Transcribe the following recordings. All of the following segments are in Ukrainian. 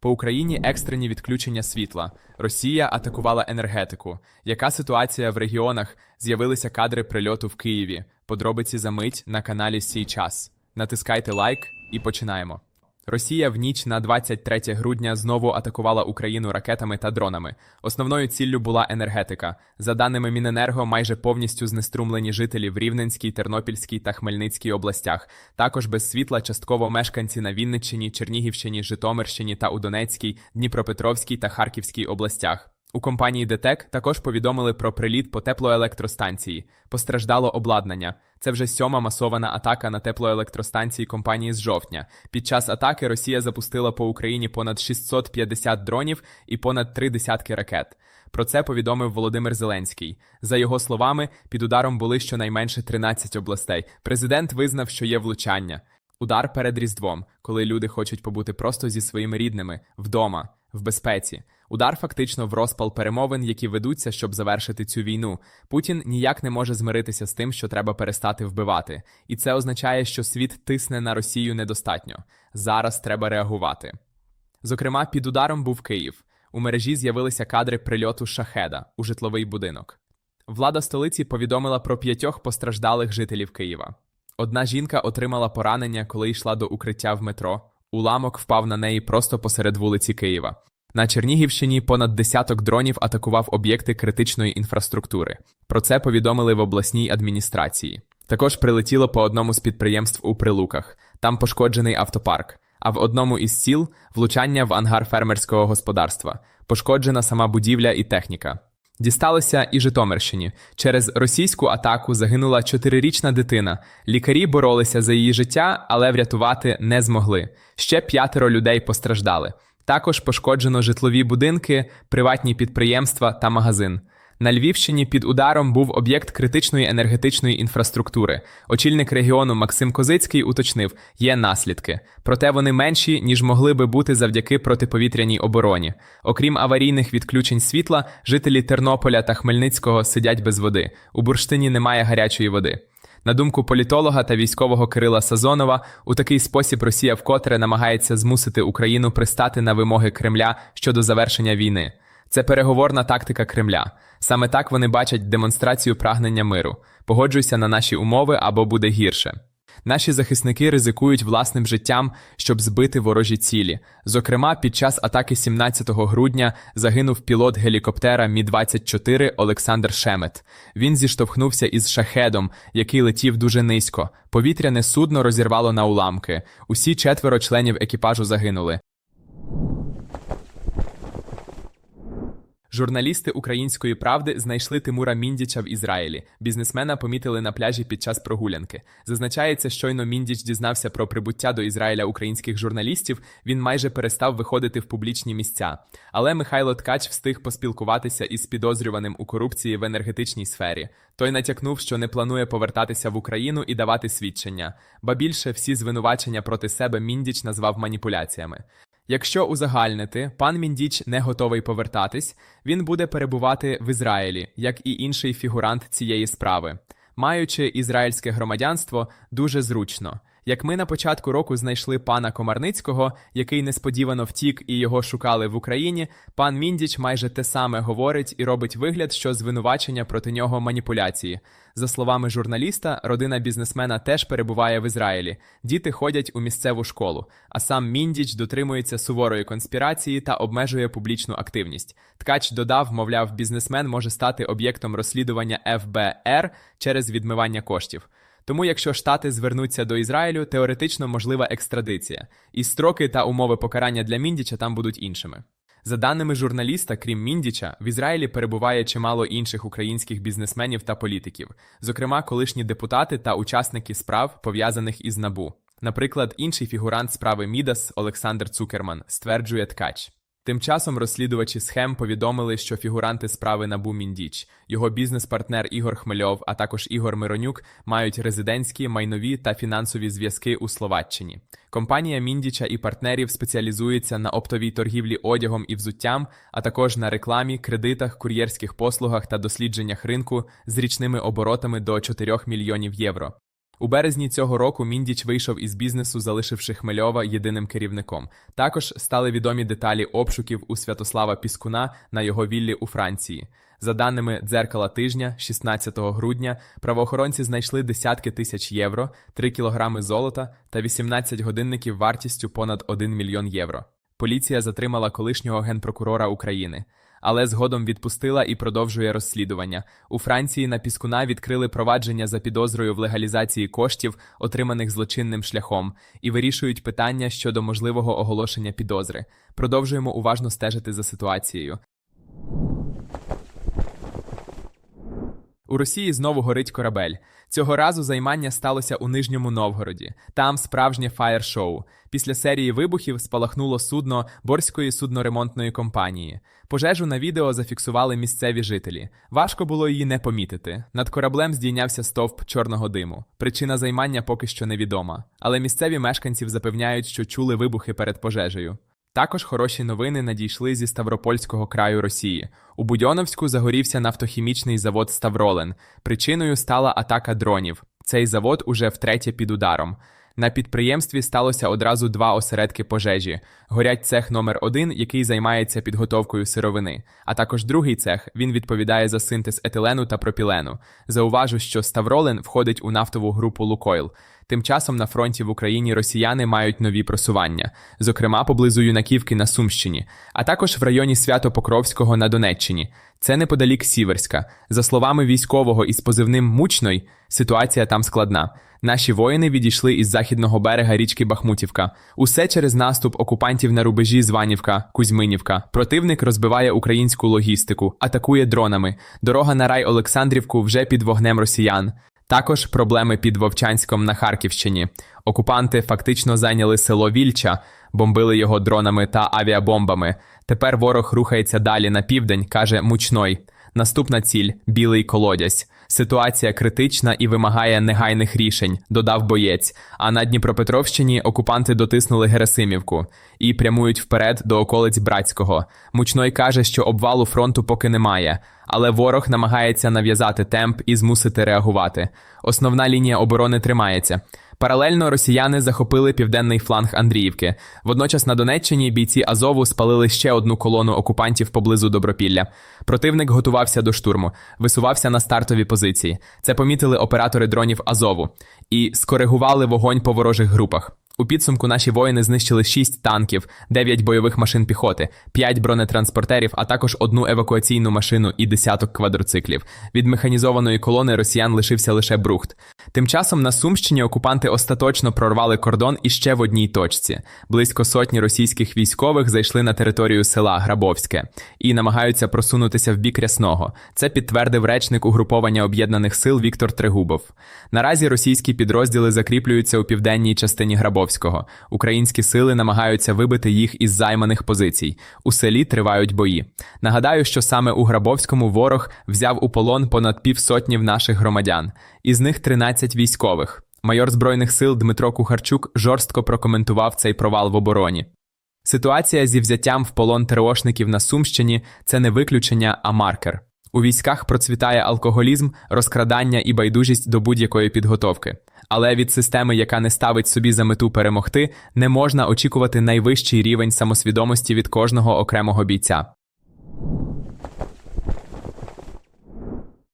По Україні екстрені відключення світла. Росія атакувала енергетику. Яка ситуація в регіонах? З'явилися кадри прильоту в Києві. Подробиці за мить на каналі Сій час. Натискайте лайк і починаємо. Росія в ніч на 23 грудня знову атакувала Україну ракетами та дронами. Основною ціллю була енергетика. За даними Міненерго, майже повністю знеструмлені жителі в Рівненській, Тернопільській та Хмельницькій областях. Також без світла частково мешканці на Вінниччині, Чернігівщині, Житомирщині та у Донецькій, Дніпропетровській та Харківській областях. У компанії ДТЕК також повідомили про приліт по теплоелектростанції. Постраждало обладнання. Це вже сьома масована атака на теплоелектростанції компанії з жовтня. Під час атаки Росія запустила по Україні понад 650 дронів і понад три десятки ракет. Про це повідомив Володимир Зеленський. За його словами, під ударом були щонайменше 13 областей. Президент визнав, що є влучання. Удар перед Різдвом, коли люди хочуть побути просто зі своїми рідними, вдома, в безпеці. Удар фактично в розпал перемовин, які ведуться, щоб завершити цю війну. Путін ніяк не може змиритися з тим, що треба перестати вбивати. І це означає, що світ тисне на Росію недостатньо. Зараз треба реагувати. Зокрема, під ударом був Київ. У мережі з'явилися кадри прильоту шахеда у житловий будинок. Влада столиці повідомила про п'ятьох постраждалих жителів Києва. Одна жінка отримала поранення, коли йшла до укриття в метро. Уламок впав на неї просто посеред вулиці Києва. На Чернігівщині понад десяток дронів атакував об'єкти критичної інфраструктури. Про це повідомили в обласній адміністрації. Також прилетіло по одному з підприємств у Прилуках. Там пошкоджений автопарк. А в одному із сіл влучання в ангар фермерського господарства. Пошкоджена сама будівля і техніка. Дісталося і Житомирщині. Через російську атаку загинула чотирирічна дитина. Лікарі боролися за її життя, але врятувати не змогли. Ще п'ятеро людей постраждали. Також пошкоджено житлові будинки, приватні підприємства та магазин. На Львівщині під ударом був об'єкт критичної енергетичної інфраструктури. Очільник регіону Максим Козицький уточнив, є наслідки, проте вони менші, ніж могли би бути завдяки протиповітряній обороні. Окрім аварійних відключень світла, жителі Тернополя та Хмельницького сидять без води. У бурштині немає гарячої води. На думку політолога та військового Кирила Сазонова, у такий спосіб Росія вкотре намагається змусити Україну пристати на вимоги Кремля щодо завершення війни. Це переговорна тактика Кремля. Саме так вони бачать демонстрацію прагнення миру. Погоджуйся на наші умови або буде гірше. Наші захисники ризикують власним життям, щоб збити ворожі цілі. Зокрема, під час атаки 17 грудня загинув пілот гелікоптера Мі 24 Олександр Шемет. Він зіштовхнувся із шахедом, який летів дуже низько. Повітряне судно розірвало на уламки. Усі четверо членів екіпажу загинули. Журналісти української правди знайшли Тимура Міндіча в Ізраїлі. Бізнесмена помітили на пляжі під час прогулянки. Зазначається, щойно Міндіч дізнався про прибуття до Ізраїля українських журналістів. Він майже перестав виходити в публічні місця. Але Михайло Ткач встиг поспілкуватися із підозрюваним у корупції в енергетичній сфері. Той натякнув, що не планує повертатися в Україну і давати свідчення. Ба більше всі звинувачення проти себе Міндіч назвав маніпуляціями. Якщо узагальнити, пан Міндіч не готовий повертатись, він буде перебувати в Ізраїлі, як і інший фігурант цієї справи. Маючи ізраїльське громадянство, дуже зручно. Як ми на початку року знайшли пана Комарницького, який несподівано втік і його шукали в Україні, пан Міндіч майже те саме говорить і робить вигляд, що звинувачення проти нього маніпуляції. За словами журналіста, родина бізнесмена теж перебуває в Ізраїлі. Діти ходять у місцеву школу, а сам Міндіч дотримується суворої конспірації та обмежує публічну активність. Ткач додав, мовляв, бізнесмен може стати об'єктом розслідування ФБР через відмивання коштів. Тому, якщо Штати звернуться до Ізраїлю, теоретично можлива екстрадиція, і строки та умови покарання для Міндіча там будуть іншими. За даними журналіста, крім Міндіча, в Ізраїлі перебуває чимало інших українських бізнесменів та політиків, зокрема, колишні депутати та учасники справ, пов'язаних із набу. Наприклад, інший фігурант справи Мідас Олександр Цукерман стверджує ткач. Тим часом розслідувачі схем повідомили, що фігуранти справи Набу Міндіч, його бізнес-партнер Ігор Хмельов, а також Ігор Миронюк мають резидентські, майнові та фінансові зв'язки у Словаччині. Компанія Міндіча і партнерів спеціалізується на оптовій торгівлі одягом і взуттям, а також на рекламі, кредитах, кур'єрських послугах та дослідженнях ринку з річними оборотами до 4 мільйонів євро. У березні цього року Міндіч вийшов із бізнесу, залишивши Хмельова єдиним керівником. Також стали відомі деталі обшуків у Святослава Піскуна на його віллі у Франції. За даними дзеркала тижня, 16 грудня, правоохоронці знайшли десятки тисяч євро, 3 кілограми золота та 18 годинників вартістю понад 1 мільйон євро. Поліція затримала колишнього генпрокурора України, але згодом відпустила і продовжує розслідування. У Франції на Піскуна відкрили провадження за підозрою в легалізації коштів, отриманих злочинним шляхом, і вирішують питання щодо можливого оголошення підозри. Продовжуємо уважно стежити за ситуацією. У Росії знову горить корабель. Цього разу займання сталося у Нижньому Новгороді. Там справжнє фаєр-шоу. Після серії вибухів спалахнуло судно Борської судноремонтної компанії. Пожежу на відео зафіксували місцеві жителі. Важко було її не помітити. Над кораблем здійнявся стовп чорного диму. Причина займання поки що невідома. Але місцеві мешканців запевняють, що чули вибухи перед пожежею. Також хороші новини надійшли зі Ставропольського краю Росії. У Будьоновську загорівся нафтохімічний завод Ставролен. Причиною стала атака дронів. Цей завод уже втретє під ударом. На підприємстві сталося одразу два осередки пожежі. Горять цех номер 1 який займається підготовкою сировини, а також другий цех він відповідає за синтез етилену та пропілену. Зауважу, що Ставролен входить у нафтову групу Лукойл. Тим часом на фронті в Україні росіяни мають нові просування, зокрема поблизу Юнаківки на Сумщині, а також в районі Свято-Покровського на Донеччині. Це неподалік Сіверська. За словами військового із позивним Мучной, ситуація там складна. Наші воїни відійшли із західного берега річки Бахмутівка. Усе через наступ окупантів на рубежі Званівка, Кузьминівка. Противник розбиває українську логістику, атакує дронами. Дорога на рай Олександрівку вже під вогнем росіян. Також проблеми під Вовчанськом на Харківщині. Окупанти фактично зайняли село Вільча, бомбили його дронами та авіабомбами. Тепер ворог рухається далі на південь, каже Мучной. Наступна ціль білий колодязь. Ситуація критична і вимагає негайних рішень, додав боєць. А на Дніпропетровщині окупанти дотиснули Герасимівку і прямують вперед до околиць Братського. Мучной каже, що обвалу фронту поки немає, але ворог намагається нав'язати темп і змусити реагувати. Основна лінія оборони тримається. Паралельно росіяни захопили південний фланг Андріївки. Водночас на Донеччині бійці Азову спалили ще одну колону окупантів поблизу Добропілля. Противник готувався до штурму, висувався на стартові позиції. Це помітили оператори дронів Азову і скоригували вогонь по ворожих групах. У підсумку наші воїни знищили 6 танків, 9 бойових машин піхоти, 5 бронетранспортерів, а також одну евакуаційну машину і десяток квадроциклів. Від механізованої колони росіян лишився лише брухт. Тим часом на Сумщині окупанти остаточно прорвали кордон іще в одній точці. Близько сотні російських військових зайшли на територію села Грабовське і намагаються просунутися в бік рясного. Це підтвердив речник угруповання об'єднаних сил Віктор Трегубов. Наразі російські підрозділи закріплюються у південній частині Грабовського. Українські сили намагаються вибити їх із займаних позицій. У селі тривають бої. Нагадаю, що саме у Грабовському ворог взяв у полон понад півсотні наших громадян, із них 13 військових. Майор збройних сил Дмитро Кухарчук жорстко прокоментував цей провал в обороні. Ситуація зі взяттям в полон ТРОшників на Сумщині це не виключення, а маркер. У військах процвітає алкоголізм, розкрадання і байдужість до будь-якої підготовки. Але від системи, яка не ставить собі за мету перемогти, не можна очікувати найвищий рівень самосвідомості від кожного окремого бійця.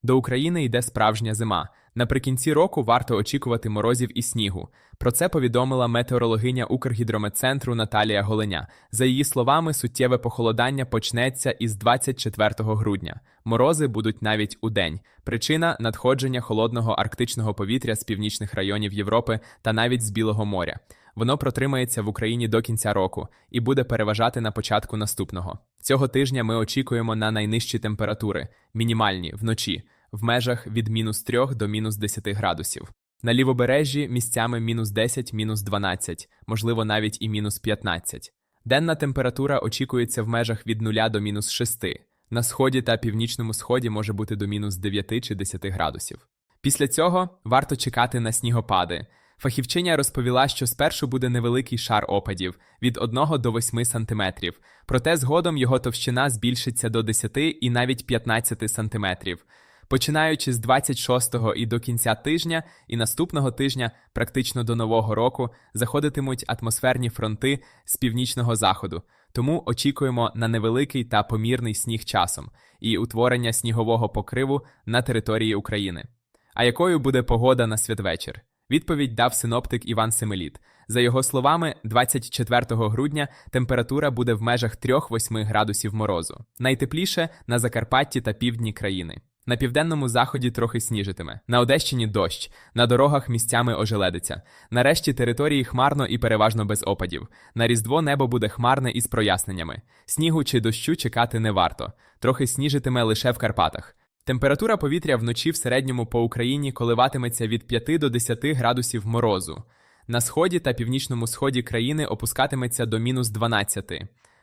До України йде справжня зима. Наприкінці року варто очікувати морозів і снігу. Про це повідомила метеорологиня Укргідрометцентру Наталія Голеня. За її словами, суттєве похолодання почнеться із 24 грудня. Морози будуть навіть у день. Причина надходження холодного арктичного повітря з північних районів Європи та навіть з Білого моря. Воно протримається в Україні до кінця року і буде переважати на початку наступного. Цього тижня ми очікуємо на найнижчі температури, мінімальні вночі, в межах від мінус 3 до мінус 10 градусів. На лівобережжі місцями мінус 10, мінус 12, можливо навіть і мінус 15. Денна температура очікується в межах від 0 до мінус 6. На сході та північному сході може бути до мінус 9 чи 10 градусів. Після цього варто чекати на снігопади. Фахівчиня розповіла, що спершу буде невеликий шар опадів від 1 до 8 см, проте згодом його товщина збільшиться до 10 і навіть 15 см. Починаючи з 26-го і до кінця тижня, і наступного тижня, практично до нового року, заходитимуть атмосферні фронти з північного заходу. Тому очікуємо на невеликий та помірний сніг часом і утворення снігового покриву на території України. А якою буде погода на святвечір? Відповідь дав синоптик Іван Семеліт. За його словами, 24 грудня температура буде в межах 3-8 градусів морозу. Найтепліше на Закарпатті та півдні країни. На південному заході трохи сніжитиме. На Одещині дощ, на дорогах місцями ожеледиться. Нарешті території хмарно і переважно без опадів. На Різдво небо буде хмарне із проясненнями. Снігу чи дощу чекати не варто. Трохи сніжитиме лише в Карпатах. Температура повітря вночі в середньому по Україні коливатиметься від 5 до 10 градусів морозу. На сході та північному сході країни опускатиметься до мінус 12.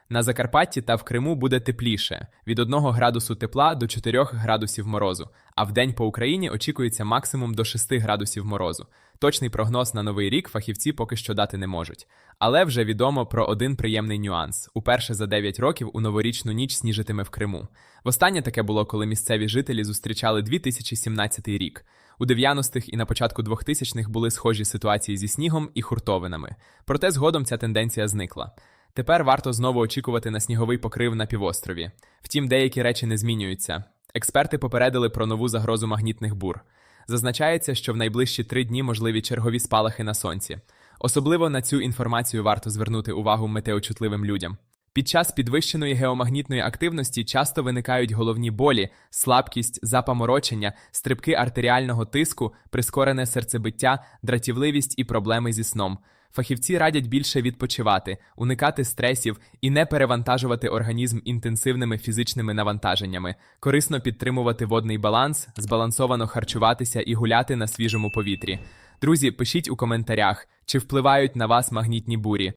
На Закарпатті та в Криму буде тепліше від 1 градусу тепла до 4 градусів морозу, а вдень по Україні очікується максимум до 6 градусів морозу. Точний прогноз на новий рік фахівці поки що дати не можуть. Але вже відомо про один приємний нюанс: уперше за 9 років у новорічну ніч сніжитиме в Криму. Востаннє таке було, коли місцеві жителі зустрічали 2017 рік. У 90-х і на початку 2000-х були схожі ситуації зі снігом і хуртовинами. Проте згодом ця тенденція зникла. Тепер варто знову очікувати на сніговий покрив на півострові. Втім, деякі речі не змінюються. Експерти попередили про нову загрозу магнітних бур. Зазначається, що в найближчі три дні можливі чергові спалахи на сонці. Особливо на цю інформацію варто звернути увагу метеочутливим людям. Під час підвищеної геомагнітної активності часто виникають головні болі, слабкість, запаморочення, стрибки артеріального тиску, прискорене серцебиття, дратівливість і проблеми зі сном. Фахівці радять більше відпочивати, уникати стресів і не перевантажувати організм інтенсивними фізичними навантаженнями, корисно підтримувати водний баланс, збалансовано харчуватися і гуляти на свіжому повітрі. Друзі, пишіть у коментарях, чи впливають на вас магнітні бурі.